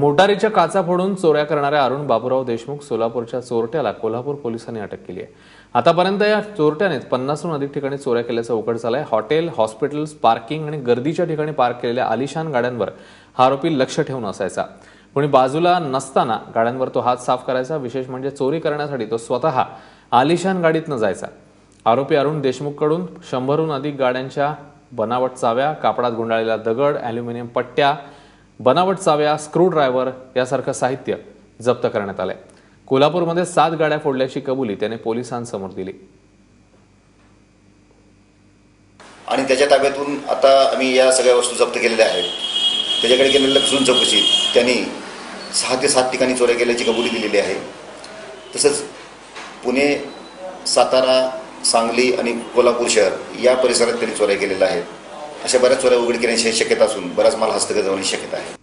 मोटारीच्या काचा फोडून चोऱ्या करणाऱ्या अरुण बाबूराव देशमुख सोलापूरच्या चोरट्याला कोल्हापूर पोलिसांनी अटक केली आहे. आतापर्यंत या चोरट्यानेच पन्नासहून अधिक ठिकाणी चोऱ्या केल्याचं उघड झालंय. हॉटेल हॉस्पिटल्स पार्किंग आणि गर्दीच्या ठिकाणी पार्क केलेल्या आलिशान गाड्यांवर हा आरोपी लक्ष ठेवून असायचा. कोणी बाजूला नसताना गाड्यांवर तो हात साफ करायचा. विशेष म्हणजे चोरी करण्यासाठी तो स्वतः आलिशान गाडीतनं जायचा. आरोपी अरुण देशमुखकडून शंभरहून अधिक गाड्यांच्या बनावट चाव्या कापडात गुंडाळलेला दगड अॅल्युमिनियम पट्ट्या बनावट चाव्या स्क्रू ड्रायव्हर यासारखं साहित्य जप्त करण्यात आलंय. कोल्हापूरमध्ये सात गाड्या फोडल्याची कबुली त्याने पोलिसांसमोर दिली. आणि त्याच्या ताब्यातून आता आम्ही या सगळ्या वस्तू जप्त केलेल्या आहेत. त्याच्याकडे केलेल्या कसून चौकशीत त्यांनी सहा ते सात ठिकाणी चोऱ्या केल्याची कबुली दिलेली आहे. तसंच पुणे सातारा सांगली आणि कोल्हापूर शहर या परिसरात त्यांनी चोऱ्या केलेल्या आहेत. अशा बऱ्याच चोऱ्या उघड केल्याची शक्यता असून बराच माल हस्तगत होण्याची शक्यता आहे.